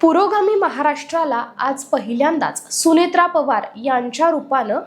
पुरोगामी महाराष्ट्राला आज पहिल्यांदाच सुनेत्रा पवार यांच्या रूपानं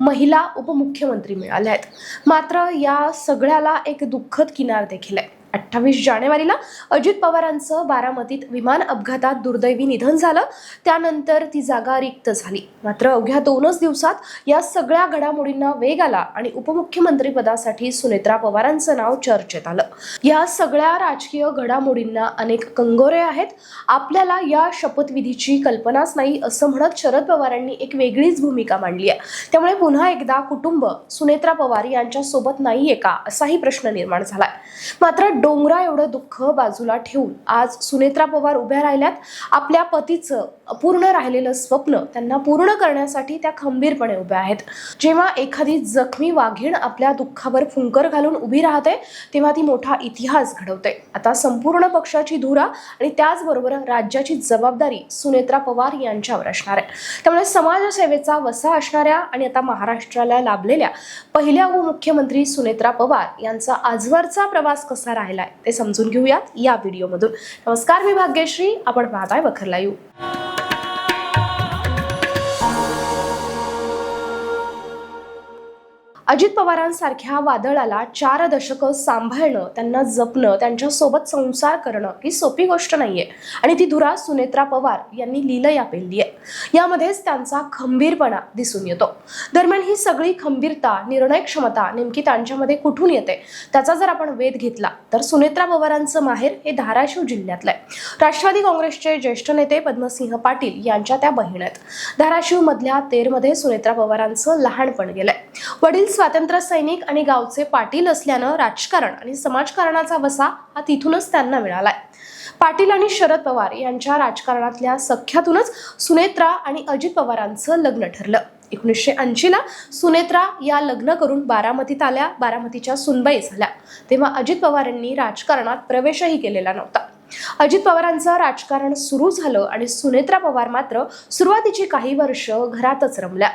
महिला उपमुख्यमंत्री मिळाल्या आहेत. मात्र या सगळ्याला एक दुःखद किनार देखील आहे. अठ्ठावीस जानेवारीला अजित पवारांचं बारामतीत विमान अपघातात दुर्दैवी निधन झालं. त्यानंतर ती जागा रिक्त झाली. मात्र अवघ्या दोनच दिवसात या सगळ्या घडामोडींना वेग आला आणि उपमुख्यमंत्री पदासाठी सुनेत्रा पवारांचं नाव चर्चेत आलं. या सगळ्या राजकीय घडामोडींना अनेक कंगोरे आहेत. आपल्याला या शपथविधीची कल्पनाच नाही असं म्हणत शरद पवारांनी एक वेगळीच भूमिका मांडली आहे. त्यामुळे पुन्हा एकदा कुटुंब सुनेत्रा पवार यांच्यासोबत नाहीये का? असाही प्रश्न निर्माण झालाय. मात्र डोंगरा एवढं दुःख बाजूला ठेवून आज सुनेत्रा पवार उभ्या राहिल्यात. आपल्या पतीचं अपूर्ण राहिलेलं स्वप्न त्यांना पूर्ण करण्यासाठी त्या खंबीरपणे उभ्या आहेत. जेव्हा एखादी जखमी वाघीण आपल्या दुःखावर फुंकर घालून उभी राहते तेव्हा ती मोठा इतिहास घडवते. आता संपूर्ण पक्षाची धुरा आणि त्याचबरोबर राज्याची जबाबदारी सुनेत्रा पवार यांच्यावर असणार आहे. त्यामुळे समाजसेवेचा वसा असणाऱ्या आणि आता महाराष्ट्राला लाभलेल्या पहिल्या उपमुख्यमंत्री सुनेत्रा पवार यांचा आजवरचा प्रवास कसा राहिलाय ते समजून घेऊयात या व्हिडिओमधून नमस्कार मी भाग्यश्री. आपण पाहताय वखरला येऊ अजित पवारांसारख्या वादळाला चार दशकं सांभाळणं त्यांना जपणं त्यांच्यासोबत संसार करणं ही सोपी गोष्ट नाहीये. आणि ती धुरा सुनेत्रा पवार यांनी लीलया पेलली आहे यामध्येच त्यांचा खंबीरपणा दिसून येतो. दरम्यान ही सगळी खंबीरता निर्णय क्षमता नेमकी त्यांच्यामध्ये कुठून येते? त्याचा जर आपण वेध घेतला तर सुनेत्रा पवारांचं माहेर हे धाराशिव जिल्ह्यातलं आहे राष्ट्रवादी काँग्रेसचे ज्येष्ठ नेते पद्मसिंह पाटील यांच्या त्या बहीण आहेत धाराशिव मधल्या तेरमध्ये सुनेत्रा पवारांचं लहानपण गेलंय. वडील स्वातंत्र्य सैनिक आणि गावचे पाटील असल्यानं राजकारण आणि समाजकारणाचा वसा हा तिथूनच त्यांना मिळालाय. पाटील आणि शरद पवार यांच्या राजकारणातल्या सख्यातूनच सुनेत्रा आणि अजित पवारांचं लग्न ठरलं. एकोणीसशे ऐंशीला सुनेत्रा या लग्न करून बारामतीत आल्या बारामतीच्या सुनबाई झाल्या. तेव्हा अजित पवारांनी राजकारणात प्रवेशही केलेला नव्हता. अजित पवारांचं राजकारण सुरू झालं आणि सुनेत्रा पवार मात्र सुरुवातीची काही वर्ष घरातच रमल्या.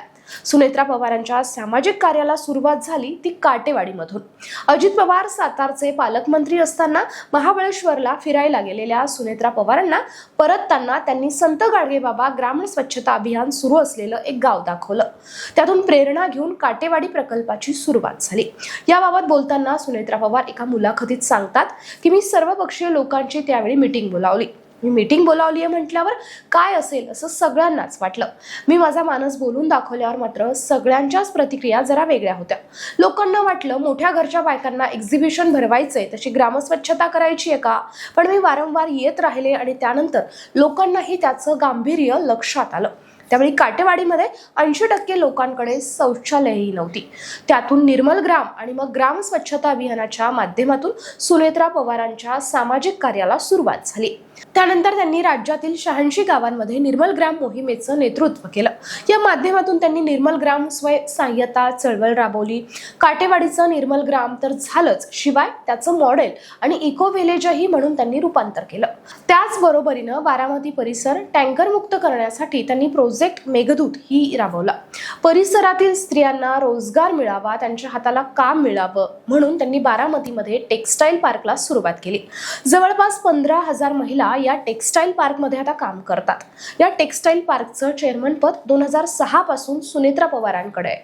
सुनेत्रा पवारांच्या सामाजिक कार्याला सुरुवात झाली ती काटेवाडीमधून. अजित पवार सातारचे पालकमंत्री असताना महाबळेश्वरला फिरायला गेलेल्या सुनेत्रा पवारांना परतताना त्यांनी संत गाडगेबाबा ग्रामीण स्वच्छता अभियान सुरू असलेलं एक गाव दाखवलं. त्यातून प्रेरणा घेऊन काटेवाडी प्रकल्पाची सुरुवात झाली. याबाबत बोलताना सुनेत्रा पवार एका मुलाखतीत सांगतात की मी सर्वपक्षीय लोकांची त्यावेळी मिटिंग बोलावली. मी मीटिंग बोलावली आहे म्हटल्यावर काय असेल असं सगळ्यांनाच वाटलं. मी माझा मानस बोलून दाखवल्यावर मात्र सगळ्यांच्याच प्रतिक्रिया जरा वेगळ्या होत्या. लोकांना वाटलं मोठ्या घरच्या बायकांना एक्झिबिशन भरवायचंय तशी ग्रामस्वच्छता करायची आहे का? पण मी वारंवार येत राहिले आणि त्यानंतर लोकांनाही त्याचं गांभीर्य लक्षात आलं. त्यावेळी काटेवाडीमध्ये ऐंशी टक्के लोकांकडे शौचालयही नव्हती. त्यातून निर्मल ग्राम आणि मग ग्राम स्वच्छता अभियानाच्या माध्यमातून सुनेत्रा पवारांच्या सामाजिक कार्याला सुरुवात झाली. त्यानंतर त्यांनी राज्यातील शहाऐंशी गावांमध्ये निर्मल ग्राम मोहिमेचं नेतृत्व केलं. या माध्यमातून त्यांनी निर्मल ग्राम स्वय सहाय्यता चळवळ राबवली. काटेवाडीचं निर्मल ग्राम तर झालंच शिवाय त्याचं मॉडेल आणि इको व्हिलेजही म्हणून त्यांनी रूपांतर केलं. त्याचबरोबरीनं बारामती परिसर टँकर मुक्त करण्यासाठी त्यांनी प्रोजेक्ट मेघदूत ही राबवला. परिसरातील स्त्रियांना रोजगार मिळावा त्यांच्या हाताला काम मिळावं म्हणून त्यांनी बारामतीमध्ये टेक्स्टाईल पार्कला सुरुवात केली. जवळपास पंधरा हजार महिला या टेक्स्टाईल पार्कमध्ये आता काम करतात. या टेक्स्टाईल पार्कचं चेअरमन पद दोन हजार सहापासून सुनेत्रा पवारांकडे आहे.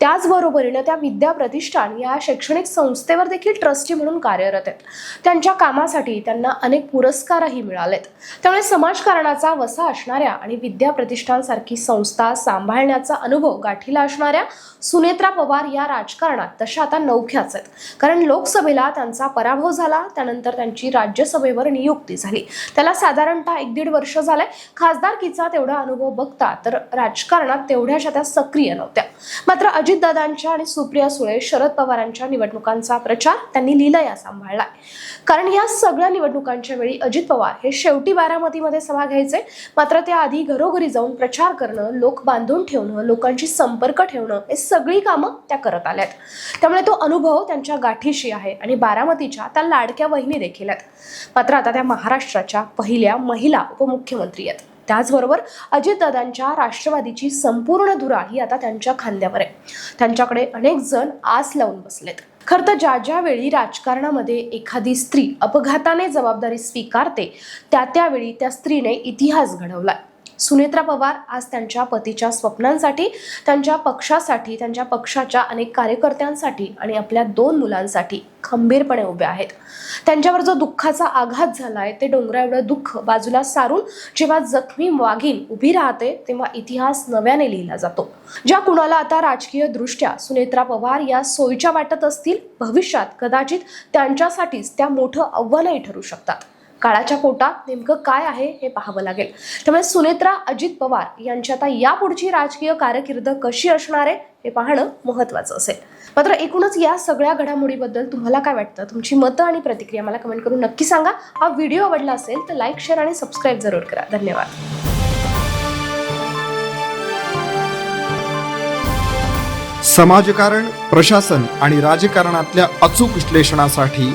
त्याचबरोबरीनं त्या विद्या प्रतिष्ठान या शैक्षणिक संस्थेवर देखील ट्रस्टी म्हणून कार्यरत आहेत. त्यांच्या कामासाठी त्यांना अनेक पुरस्कारही मिळालेत. त्यामुळे समाजकारणाचा वसा असणाऱ्या आणि विद्या प्रतिष्ठानसारखी संस्था सांभाळण्याचा अनुभव गाठीला असणाऱ्या सुनेत्रा पवार या राजकारणात तशा आता नौख्याच आहेत. कारण लोकसभेला त्यांचा पराभव झाला त्यानंतर त्यांची राज्यसभेवर नियुक्ती झाली. त्याला साधारणतः एक दीड वर्ष झालंय. खासदारकीचा तेवढा अनुभव बघता तर राजकारणात तेवढ्याशा त्या सक्रिय नव्हत्या. मात्र अजितदादांच्या आणि सुप्रिया सुळे शरद पवारांच्या निवडणुकांचा प्रचार त्यांनी लिलया सांभाळलाय. कारण या सगळ्या निवडणुकांच्या वेळी अजित पवार हे शेवटी बारामतीमध्ये सभा घ्यायचे. मात्र त्याआधी घरोघरी जाऊन प्रचार करणं लोक बांधून ठेवणं लोकांशी संपर्क ठेवणं हे सगळी कामं त्या करत आल्यात. त्यामुळे तो अनुभव त्यांच्या गाठीशी आहे आणि बारामतीच्या त्या लाडक्या वहिनी देखील आहेत. मात्र आता त्या महाराष्ट्राच्या पहिल्या महिला उपमुख्यमंत्री आहेत. त्याचबरोबर अजितदादांच्या राष्ट्रवादीची संपूर्ण धुरा ही आता त्यांच्या खांद्यावर आहे. त्यांच्याकडे अनेक जण आस लावून बसलेत. खरं तर ज्या ज्या वेळी राजकारणामध्ये एखादी स्त्री अपघाताने जबाबदारी स्वीकारते त्या त्यावेळी त्या स्त्रीने इतिहास घडवलाय. सुनेत्रा पवार आज त्यांच्या पतीच्या स्वप्नांसाठी त्यांच्या पक्षासाठी त्यांच्या पक्षाच्या अनेक कार्यकर्त्यांसाठी आणि आपल्या दोन मुलांसाठी खंबीरपणे उभे आहेत. त्यांच्यावर जो दुःखाचा आघात झालाय ते डोंगरा एवढं दुःख बाजूला सारून जेव्हा जखमी वाघीण उभी राहते तेव्हा इतिहास नव्याने लिहिला जातो. ज्या कुणाला आता राजकीय दृष्ट्या सुनेत्रा पवार या सोयीच्या वाटत असतील भविष्यात कदाचित त्यांच्यासाठीच त्या मोठं आव्हानही ठरू शकतात. काळाच्या पोटात नेमकं काय आहे हे पाहावं लागेल. त्यामुळे सुनेत्रा अजित पवार यांची आता यापुढची राजकीय कारकीर्द कशी असणार आहे हे पाहणं महत्त्वाचं असेल. मात्र एकूणच या सगळ्या घडामोडीबद्दल तुम्हाला काय वाटतं? तुमची मतं आणि प्रतिक्रिया मला कमेंट करून नक्की सांगा. हा व्हिडिओ आवडला असेल तर लाईक शेअर आणि सबस्क्राईब जरूर करा. धन्यवाद. समाजकारण प्रशासन आणि राजकारणातल्या अचूक विश्लेषणासाठी